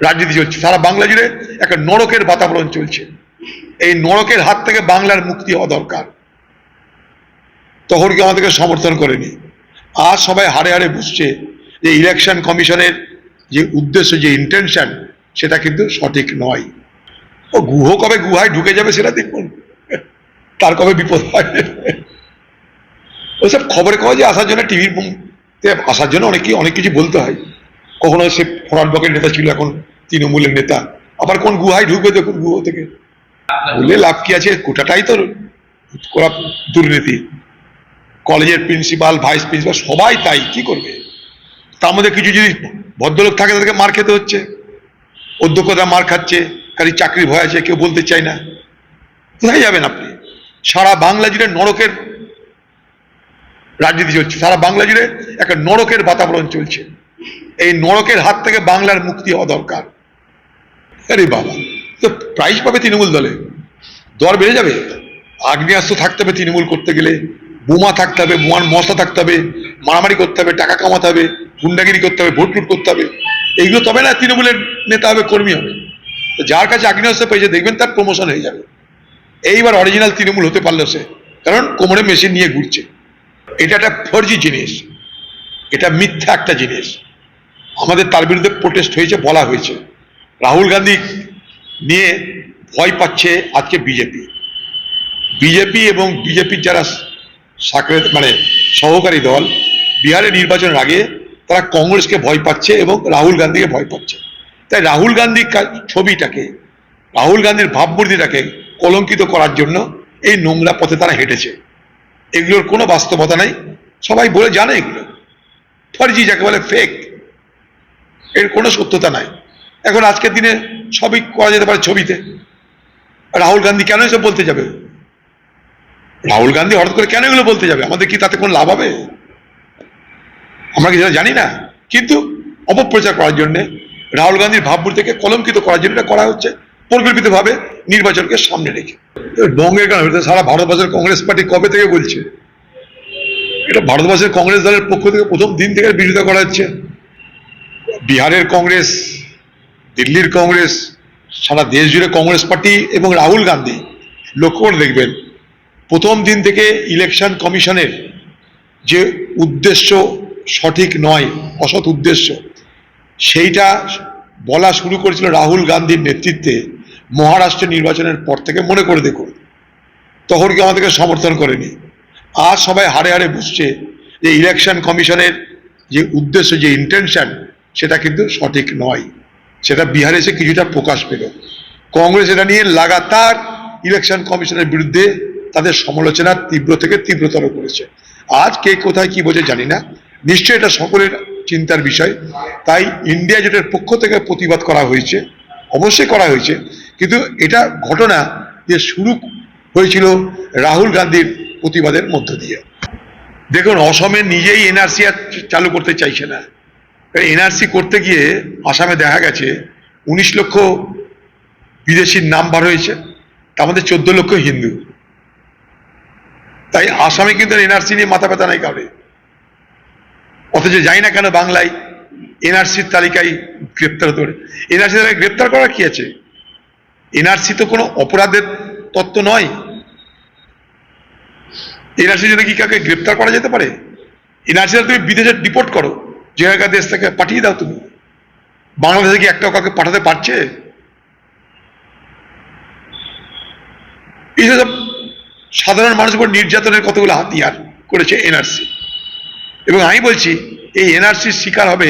রাজনীতি চলছে। সারা বাংলা জুড়ে একটা নরকের বাতাবরণ চলছে। এই নরকের হাত থেকে বাংলার মুক্তি হওয়া দরকার। তখন কি আমাদেরকে সমর্থন করেনি। আজ সবাই হাড়ে হাড়ে বুঝছে যে ইলেকশন কমিশনের যে উদ্দেশ্য, যে ইন্টেনশন সেটা কিন্তু সঠিক নয়। ও গুহ কবে গুহায় ঢুকে যাবে সেটা দেখুন। তার কবে বিপদ হয়? ওসব খবরে কাগজে আসার জন্য টিভির আসার জন্য অনেক অনেক কিছু বলতে হয়। কখনো সে ফরওয়ার্ড ব্লকের নেতা ছিল এখন তৃণমূলের নেতা। আবার কোন গুহায় ঢুকবে দেখুন গুহ থেকে। বলে লাভ কি আছে? গোটাটাই তো করা দুর্নীতি। কলেজের প্রিন্সিপাল, ভাইস প্রিন্সিপাল সবাই তাই, কি করবে? তার মধ্যে কিছু যদি ভদ্রলোক থাকে তাদেরকে মার খেতে হচ্ছে। অধ্যক্ষরা মার খাচ্ছে কারি চাকরি ভয় আছে, কেউ বলতে চায় না। কোথায় যাবেন আপনি? সারা বাংলা জুড়ে নরকের রাজনীতি চলছে। সারা বাংলা জুড়ে একটা নরকের বাতাবরণ চলছে। এই নরকের হাত থেকে বাংলার মুক্তি হওয়া দরকার। আরে বাবা, তো প্রাইজ পাবে তৃণমূল দলে? দর বেড়ে যাবে? আগ্নেয়াস্ত্র থাকতে হবে তৃণমূল করতে গেলে, বোমা থাকতে হবে, বোমার মশলা থাকতে হবে, মারামারি করতে হবে, টাকা কামাতে হবে, গুন্ডাগিরি করতে হবে, ভোট লুট করতে হবে। এইগুলো তবে না তৃণমূলের নেতা হবে, কর্মী হবে। যার কাছে আগ্নেয়াস্ত্র পেয়েছে, দেখবেন তার প্রমোশন হয়ে যাবে। এইবার অরিজিনাল তৃণমূল হতে পারল সে, কারণ কোমরে মেশিন নিয়ে ঘুরছে। এটা একটা ফর্জি জিনিস। এটা মিথ্যা একটা জিনিস। আমাদের তার বিরুদ্ধে প্রোটেস্ট হয়েছে, বলা হয়েছে। রাহুল গান্ধী নিয়ে ভয় পাচ্ছে আজকে বিজেপি। বিজেপি এবং বিজেপির যারা সাকরে মানে সহকারী দল, বিহারে নির্বাচনের আগে তারা কংগ্রেসকে ভয় পাচ্ছে এবং রাহুল গান্ধীকে ভয় পাচ্ছে। তাই রাহুল গান্ধীর ছবিটাকে, রাহুল গান্ধীর ভাবমূর্তিটাকে কলঙ্কিত করার জন্য এই নোংরা পথে তারা হেঁটেছে। এগুলোর কোনো বাস্তবতা নাই। সবাই বলে জানে এগুলো। ফর্জি যাকে বলে ফেক এর কোনো সত্যতা নাই। এখন আজকের দিনে সবই করা যেতে পারে ছবিতে। রাহুল গান্ধী কেন এসব বলতে যাবে? রাহুল গান্ধী হঠাৎ করে কেন এগুলো বলতে যাবে? আমাদের কি তাতে কোনো লাভ হবে? আমরা কি জানি না। কিন্তু অপপ্রচার করার জন্য, রাহুল গান্ধীর ভাবমূর্তিকে কলঙ্কিত করার জন্য করা হচ্ছে, পরিকল্পিতভাবে নির্বাচনকে সামনে রেখে। বঙ্গের কারণ সারা ভারতবর্ষের কংগ্রেস পার্টি কবে থেকে বলছে? এটা ভারতবর্ষের কংগ্রেস দলের পক্ষ থেকে প্রথম দিন থেকে বিরোধিতা করা হচ্ছে। বিহারের কংগ্রেস দিল্লির কংগ্রেস, সারা দেশ জুড়ে কংগ্রেস পার্টি এবং রাহুল গান্ধী, লক্ষ্য করে দেখবেন, প্রথম দিন থেকে ইলেকশন কমিশনের যে উদ্দেশ্য সঠিক নয়, অসৎ উদ্দেশ্য, সেইটা বলা শুরু করেছিল রাহুল গান্ধীর নেতৃত্বে মহারাষ্ট্র নির্বাচনের পর থেকে মনে করে দেখুন। তখন কি আমাদেরকে সমর্থন করেনি। আজ সবাই হাড়ে হাড়ে বুঝছে যে ইলেকশন কমিশনের যে উদ্দেশ্য, যে ইন্টেনশন সেটা কিন্তু সঠিক নয়। সেটা বিহারে এসে কিছুটা প্রকাশ পেল। কংগ্রেস এটা নিয়ে লাগাতার ইলেকশন কমিশনের বিরুদ্ধে তাদের সমালোচনা তীব্র থেকে তীব্রতর করেছে। আজ কে কোথায় কি বোঝে জানি না। নিশ্চয়ই এটা সকলের চিন্তার বিষয়। তাই ইন্ডিয়া জোটের পক্ষ থেকে প্রতিবাদ করা হয়েছে। অবশ্যই করা হয়েছে। কিন্তু এটা ঘটনা যে শুরু হয়েছিল রাহুল গান্ধীর প্রতিবাদের মধ্য দিয়ে। দেখুন, অসমে নিজেই এনআরসি চালু করতে চাইছে না। এনআরসি করতে গিয়ে আসামে দেখা গেছে, উনিশ লক্ষ বিদেশির নাম বার হয়েছে, তার মধ্যে চোদ্দ লক্ষ হিন্দু। তাই আসামে কিন্তু এনআরসি নিয়ে মাথা ব্যথা নাই কাউরে অথচ যাই না কেন বাংলায় এনআরসির তালিকায় গ্রেপ্তার হতে পারে। এনআরসি তালিকায় গ্রেপ্তার করার কি আছে? এনআরসি তো কোনো অপরাধের তত্ত্ব নয়। এনআরসি জন্য কি কাউকে গ্রেপ্তার করা যেতে পারে? এনআরসি তুমি বিদেশে ডিপোর্ট করো। জায়গা দেশ থেকে পাঠিয়ে দাও তুমি। বাংলাদেশে কি একটাও কাউকে পাঠাতে পারছে? সাধারণ মানুষের উপর নির্যাতনের কতগুলো হাতিয়ার করেছে এনআরসি এবং আমি বলছি, এই এনআরসির শিকার হবে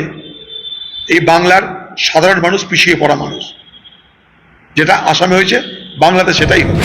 এই বাংলার সাধারণ মানুষ, পিছিয়ে পড়া মানুষ। যেটা আসামে হয়েছে, বাংলাতে সেটাই হবে।